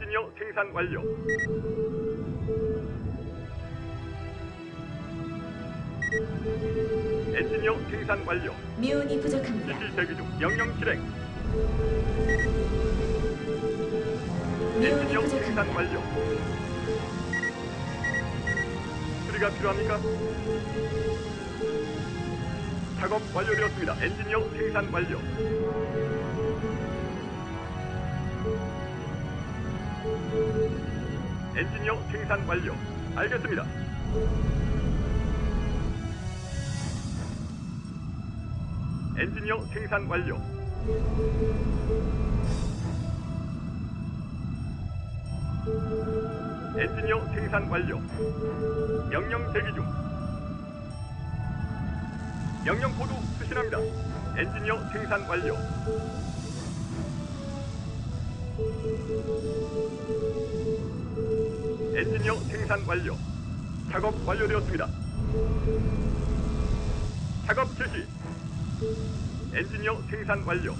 엔지니어 생산 완료. 엔지니어 생산 완료. 미온이 부족합니다. 지시 대기 중. 명령 실행. 엔지니어 생산. 완료. 수리가 필요합니까? 작업 완료되었습니다. 엔지니어 생산 완료. 엔지니어 생산 완료. 알겠습니다. 엔지니어 생산 완료. 엔지니어 생산 완료. 명령 대기 중. 명령 코드 수신합니다. 엔지니어 생산 완료. 엔지니어 생산 완료. 작업 완료되었습니다. 작업 실시. 엔지니어 생산 완료.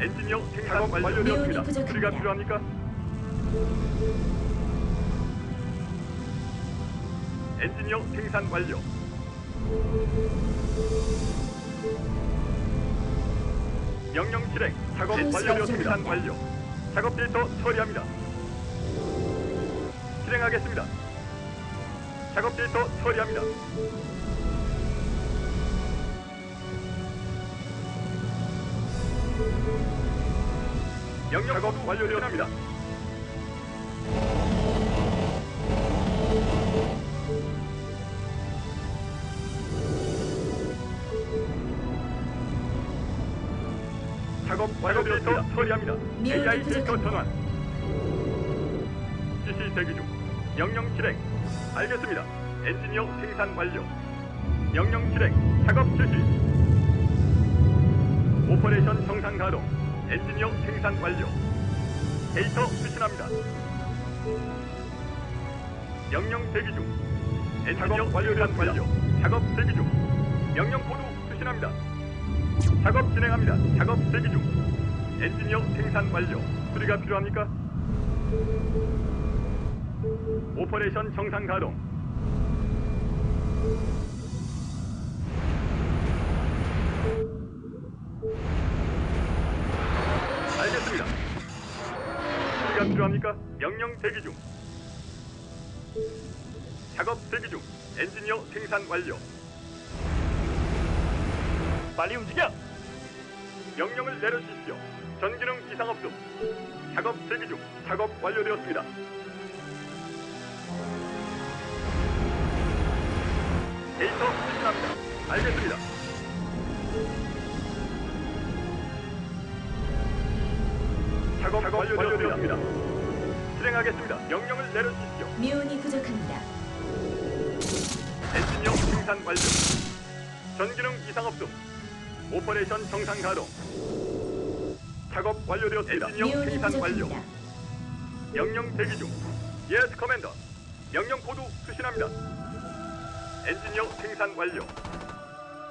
엔지니어 생산 완료되었습니다. 수리가 필요합니까? 엔지니어 생산 완료. 명령 실행. 작업 완료되었습니다. 완료. 작업 데이터 처리합니다. 실행하겠습니다. 작업 데이터 처리합니다. 명령 작업 완료되었습니다. 작업 완료되었습니다. 처리합니다. AI 데이터. 전환. 지시 대기 중. 명령 실행. 알겠습니다. 엔지니어 생산 완료. 명령 실행. 작업 실시. 오퍼레이션 정상 가동. 엔지니어 생산 완료. 데이터 수신합니다. 명령 대기 중. 엔지니어 완료된 완료. 작업 대기 중. 명령 코드 수신합니다. 작업 진행합니다. 작업 대기 중. 엔지니어 생산 완료. 수리가 필요합니까? 오퍼레이션 정상 가동. 알겠습니다. 수리가 필요합니까? 명령 대기 중. 작업 대기 중. 엔지니어 생산 완료. 빨리 움직여! 명령을 내려주십시오. 전기능 이상 없음. 작업 대기 중. 작업 완료되었습니다. 데이터 수신합니다. 알겠습니다. 작업, 완료되었습니다. 실행하겠습니다. 명령을 내려주십시오. 미온이 부족합니다. 엔지니어 생산 완료. 전기능 이상 없음. 오퍼레이션 정상 가동. 작업 완료되었습니다. 미온이 생산 완료. 명령 대기 중. 예스 커맨더. 명령 코드 수신합니다. 엔지니어 생산 완료.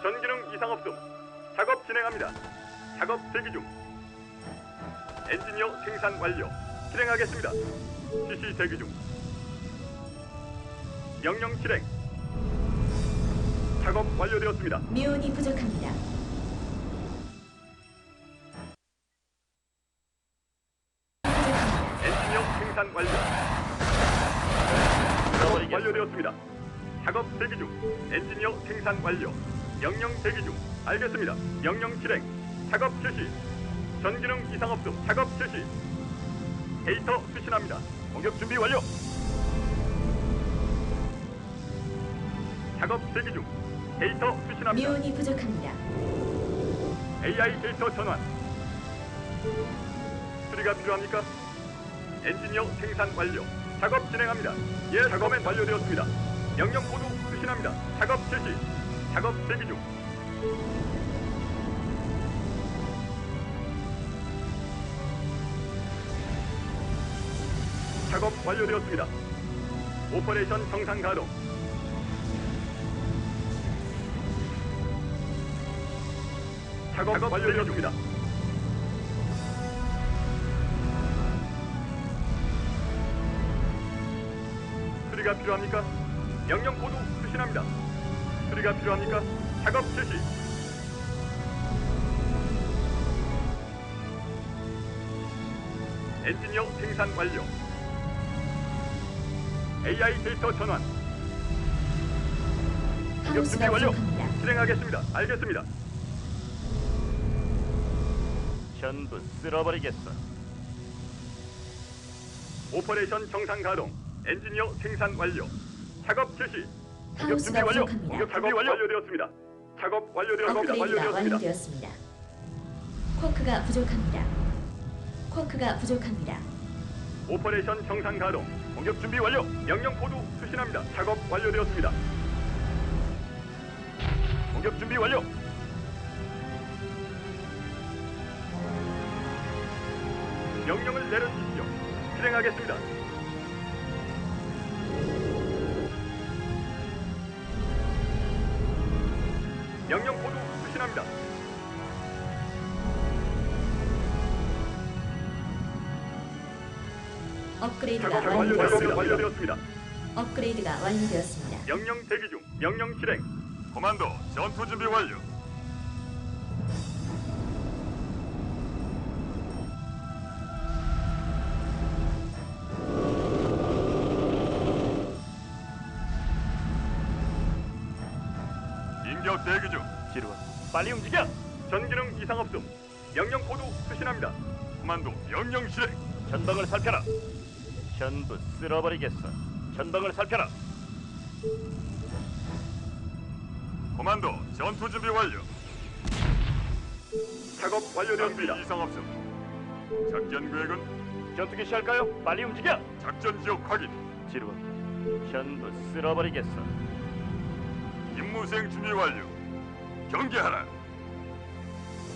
전기능 이상 없음. 작업 진행합니다. 작업 대기 중. 엔지니어 생산 완료. 실행하겠습니다. 지시 대기 중. 명령 실행. 작업 완료되었습니다. 미온이. 부족합니다. 생산 완료. 작업 완료되었습니다. 작업 대기 중. 엔지니어 생산 완료. 명령 대기 중. 알겠습니다. 명령 실행. 작업 실시. 전기능 이상 없음. 작업 실시. 데이터 수신합니다. 공격 준비 완료. 작업 대기 중. 데이터 수신합니다. 미온이 부족합니다. AI 데이터 전환. 수리가 필요합니까? 엔지니어 생산 완료. 작업 진행합니다. 예, 작업은 완료되었습니다. 명령 코드 수신합니다. 작업 실시. 작업 대기 중. 작업 완료되었습니다. 오퍼레이션 정상 가동. 작업, 작업 완료되었습니다. 수리가 필요합니까? 명령 코드 수신합니다. 수리가 필요합니까? 작업 실시. 엔지니어 생산 완료. AI 데이터 전환. 하우스가 준비 완료. 부족합니다. 실행하겠습니다. 알겠습니다. 전부 쓸어버리겠어. 오퍼레이션 정상 가동. 엔지니어 생산 완료. 작업 실시. 공격 준비 완료. 부족합니다. 공격 작업 완료되었습니다. 작업 완료되었습니다. 업그레이드가 완료되었습니다. 완료되었습니다. 쿼크가 부족합니다. 쿼크가 부족합니다. 오퍼레이션 정상 가동. 공격 준비 완료. 명령 코드 수신합니다. 작업 완료되었습니다. 공격 준비 완료. 명령을 내려주십시오. 실행하겠습니다. 명령 코드 수신합니다. 업그레이드가 작업 완료, 완료되었습니다. 완료되었습니다. 업그레이드가 완료되었습니다. 명령 대기 중. 명령 실행. 코만도 전투 준비 완료. 빨리 움직여. 전기능 이상 없음. 명령 코드 수신합니다. 코만도 명령 실행. 전방을 살펴라. 전부 쓸어버리겠어. 전방을 살펴라. 코만도 전투 준비 완료. 작업 완료되었습니다. 이상 없음. 작전 계획은 전투기 시할까요? 빨리 움직여. 작전 지역 확인. 지루한. 전부 쓸어버리겠어. 임무 수행 준비 완료. 경계하라.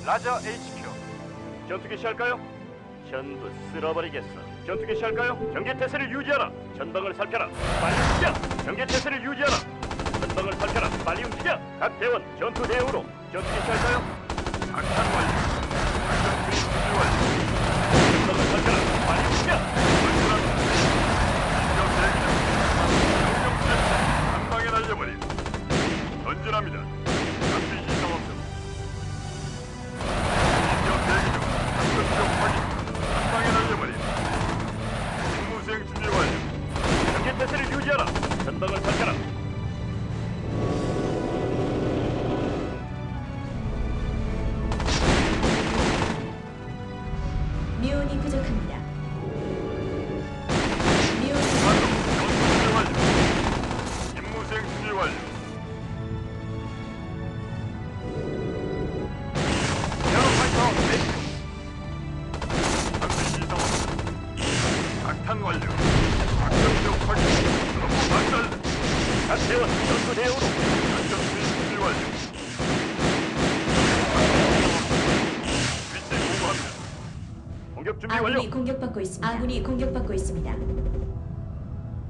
라자 HQ. 전투기 시할까요? 전부 쓸어버리겠어. 전투기 시할까요? 경계 태세를 유지하라. 전방을 살펴라. 빨리 움직여. 경계 태세를 유지하라. 전방을 살펴라. 빨리 움직여. 각 대원 전투 대응으로. 전투기 시할까요? 작전 완료. 작전 준비 완료. 전방을 살펴라. 빨리 움직여. 전진합니다. 인격 대기 중. 명령 실행. 한 방에 날려버림. 전진합니다. 미온이 부족합니다. 완료. 준비 완료. 임무 수행 준비 완료. 에어파이터 레디. 장비 이상 없음. 작탄 완료. 작전 지역 확인. 전부 반달. 각 대원 전투 대응으로. 작전 수행 준비 완료. 위치 보고합니다. 공격 준비 아군이 완료. 공격받고 있습니다. 아군이 공격받고 있습니다.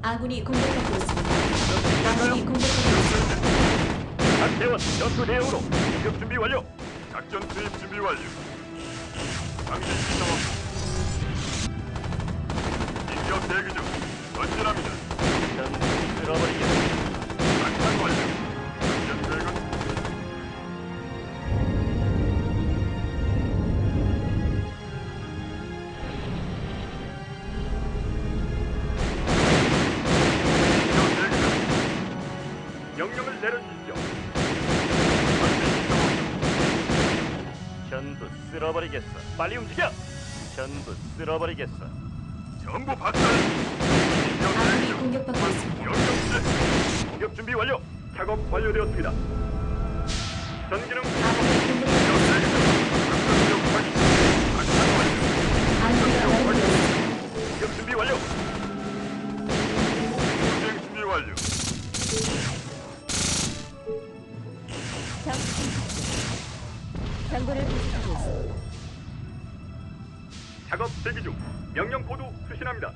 아군이 공격받고 있습니다. 아군이 공격받고 있습니다. 각 대원 전투 대응으로. 공격 준비 완료. 작전 투입 준비 완료. 이상 없음. 인격 대기 중. 전진합니다. 쓸어버리겠어. 작전 쓸어버리겠어. 빨리 움직여. 전부 쓸어버리겠어. 전부 박살. 아군이 중. 공격받고 있습니다. 공격 준비 완료. 작업 완료되었습니다. 전기능 아군이 공격받고 인격 대기 중. 작전 지역 확인. 작전 완료. 아군이 완료되었습니다. 공격 준비 완료. 수행 준비 완료. 정보를 부족하고 있습니다. 작업 대기 중. 명령 코드 수신합니다.